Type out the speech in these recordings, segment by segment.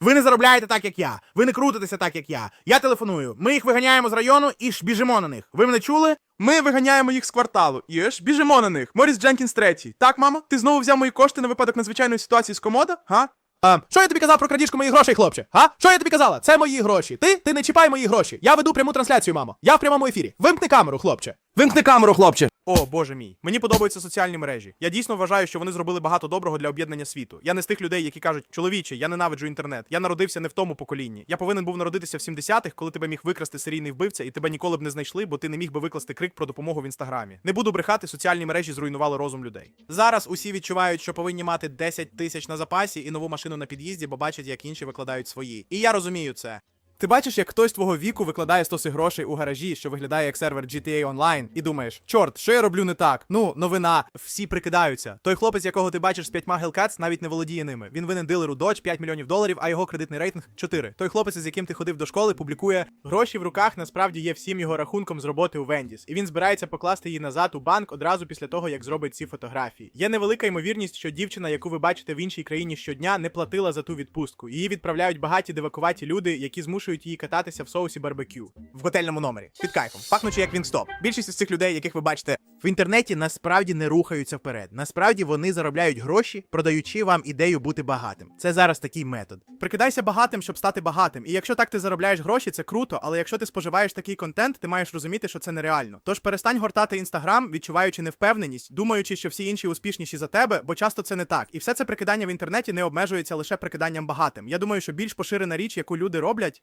Ви не заробляєте так, як я. Ви не крутитеся так, як я. Я телефоную. Ми їх виганяємо з району і ж біжимо на них. Ви мене чули? Ми виганяємо їх з кварталу. І ж біжимо на них. Моріс Дженкінс третій. Так, мама? Ти знову взяв мої кошти на випадок надзвичайної ситуації з комода? Га? А, що я тобі казав про крадіжку моїх грошей, хлопче? А? Що я тобі казала? Це мої гроші. Ти? Ти не чіпай мої гроші. Я веду пряму трансляцію, мамо. Я в прямому ефірі. Вимкни камеру, хлопче. Вимкни камеру, хлопче. О, боже мій. Мені подобаються соціальні мережі. Я дійсно вважаю, що вони зробили багато доброго для об'єднання світу. Я не з тих людей, які кажуть, чоловіче, я ненавиджу інтернет. Я народився не в тому поколінні. Я повинен був народитися в 70-х, коли тебе міг викрасти серійний вбивця, і тебе ніколи б не знайшли, бо ти не міг би викласти крик про допомогу в інстаграмі. Не буду брехати, соціальні мережі зруйнували розум людей. Зараз усі відчувають, що повинні мати 10 тисяч на запасі і нову машину на під'їзді, бо бачать, як інші викладають свої. І я розумію це. Ти бачиш, як хтось твого віку викладає стоси грошей у гаражі, що виглядає як сервер GTA Online, і думаєш, чорт, що я роблю не так? Ну, новина, всі прикидаються. Той хлопець, якого ти бачиш з п'ятьма Hellcats, навіть не володіє ними. Він винен дилеру Dodge 5 мільйонів доларів, а його кредитний рейтинг 4. Той хлопець, з яким ти ходив до школи, публікує гроші в руках, насправді є всім його рахунком з роботи у Вендіс. І він збирається покласти її назад у банк одразу після того, як зробить ці фотографії. Є невелика ймовірність, що дівчина, яку ви бачите в іншій країні щодня, не платила за ту відпустку. Її відправляють багаті дивакуваті люди, які змушують її кататися в соусі барбекю в готельному номері під кайфом, пахнучи як Вінстоп. Більшість з цих людей, яких ви бачите в інтернеті, насправді не рухаються вперед. Насправді вони заробляють гроші, продаючи вам ідею бути багатим. Це зараз такий метод. Прикидайся багатим, щоб стати багатим. І якщо так ти заробляєш гроші, це круто. Але якщо ти споживаєш такий контент, ти маєш розуміти, що це нереально. Тож перестань гортати інстаграм, відчуваючи невпевненість, думаючи, що всі інші успішніші за тебе, бо часто це не так. І все це прикидання в інтернеті не обмежується лише прикиданням багатим. Я думаю, що більш поширена річ, яку люди роблять,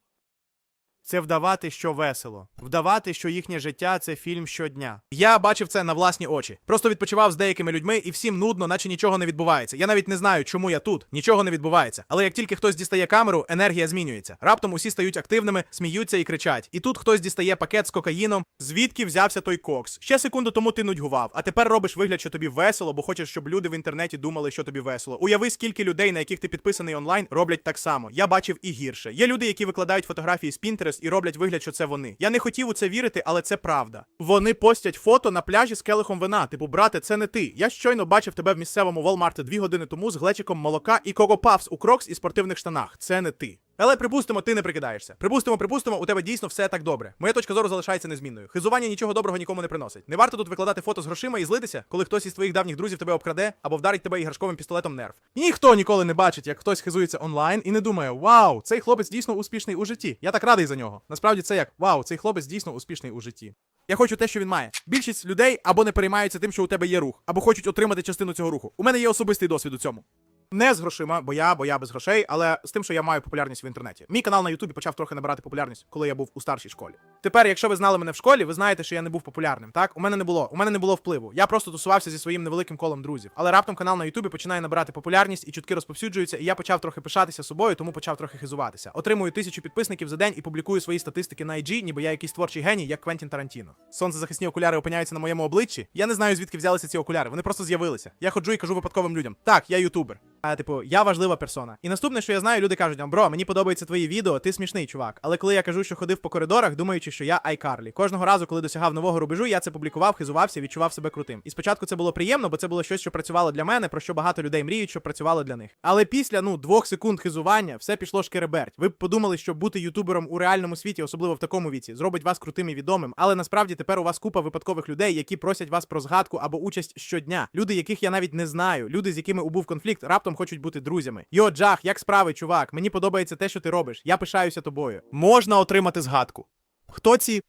це вдавати, що весело, вдавати, що їхнє життя це фільм щодня. Я бачив це на власні очі. Просто відпочивав з деякими людьми, і всім нудно, наче нічого не відбувається. Я навіть не знаю, чому я тут. Нічого не відбувається. Але як тільки хтось дістає камеру, енергія змінюється. Раптом усі стають активними, сміються і кричать. І тут хтось дістає пакет з кокаїном. Звідки взявся той кокс? Ще секунду тому ти нудьгував, а тепер робиш вигляд, що тобі весело, бо хочеш, щоб люди в інтернеті думали, що тобі весело. Уяви, скільки людей, на яких ти підписаний онлайн, роблять так само. Я бачив і гірше. Є люди, які викладають фотографії з Pinterest і роблять вигляд, що це вони. Я не хотів у це вірити, але це правда. Вони постять фото на пляжі з келихом вина. Типу, брате, це не ти. Я щойно бачив тебе в місцевому Walmart дві години тому з глечиком молока і кокопавс у крокс і спортивних штанах. Це не ти. Але припустимо, ти не прикидаєшся. Припустимо, припустимо, у тебе дійсно все так добре. Моя точка зору залишається незмінною. Хизування нічого доброго нікому не приносить. Не варто тут викладати фото з грошима і злитися, коли хтось із твоїх давніх друзів тебе обкраде або вдарить тебе іграшковим пістолетом нерв. Ніхто ніколи не бачить, як хтось хизується онлайн і не думає: Вау, цей хлопець дійсно успішний у житті. Я так радий за нього. Насправді це як Вау, цей хлопець дійсно успішний у житті. Я хочу те, що він має. Більшість людей або не переймаються тим, що у тебе є рух, або хочуть отримати частину цього руху. У мене є особистий досвід у цьому. Не з грошима, бо я, бо я без грошей, але з тим, що я маю популярність в інтернеті. Мій канал на Ютубі почав трохи набирати популярність, коли я був у старшій школі. Тепер, якщо ви знали мене в школі, ви знаєте, що я не був популярним. Так, у мене не було. У мене не було впливу. Я просто тусувався зі своїм невеликим колом друзів. Але раптом канал на Ютубі починає набирати популярність і чутки розповсюджуються, і я почав трохи пишатися собою, тому почав трохи хизуватися. Отримую тисячу підписників за день і публікую свої статистики на IG, ніби я якийсь творчий геній, як Квентін Тарантіно. Сонцезахисні окуляри опиняються на моєму обличчі. Я не знаю, звідки взялися ці окуляри. Вони просто з'явилися. Я ходжу і кажу випадковим людям: так, я ютубер. Типу, я важлива персона. І наступне, що я знаю, люди кажуть: бро, мені подобаються твої відео, ти смішний чувак. Але коли я кажу, що ходив по коридорах, думаючи, що я айкарлі. Кожного разу, коли досягав нового рубежу, я це публікував, хизувався, відчував себе крутим. І спочатку це було приємно, бо це було щось, що працювало для мене, про що багато людей мріють, що працювало для них. Але після ну двох секунд хизування все пішло шкереберть. Ви б подумали, що бути ютубером у реальному світі, особливо в такому віці, зробить вас крутим і відомим. Але насправді тепер у вас купа випадкових людей, які просять вас про згадку або участь щодня. Люди, яких я навіть не знаю, люди, з якими убув конфлікт, раптом хочуть бути друзями. Йо, Джах, як справи, чувак? Мені подобається те, що ти робиш. Я пишаюся тобою. Можна отримати згадку. Хто ці?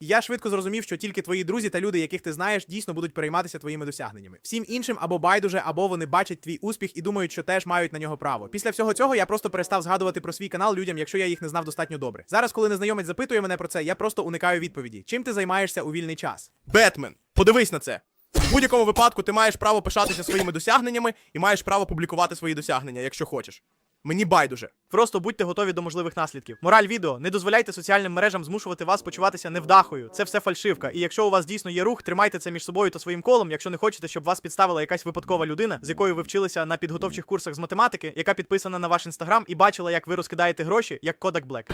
Я швидко зрозумів, що тільки твої друзі та люди, яких ти знаєш, дійсно будуть перейматися твоїми досягненнями. Всім іншим або байдуже, або вони бачать твій успіх і думають, що теж мають на нього право. Після всього цього я просто перестав згадувати про свій канал людям, якщо я їх не знав достатньо добре. Зараз, коли незнайомець запитує мене про це, я просто уникаю відповіді. Чим ти займаєшся у вільний час? Бетмен, подивись на це. В будь-якому випадку ти маєш право пишатися своїми досягненнями і маєш право публікувати свої досягнення, якщо хочеш. Мені байдуже. Просто будьте готові до можливих наслідків. Мораль відео: не дозволяйте соціальним мережам змушувати вас почуватися невдахою. Це все фальшивка. І якщо у вас дійсно є рух, тримайте це між собою та своїм колом, якщо не хочете, щоб вас підставила якась випадкова людина, з якою ви вчилися на підготовчих курсах з математики, яка підписана на ваш інстаграм і бачила, як ви розкидаєте гроші, як Kodak Black.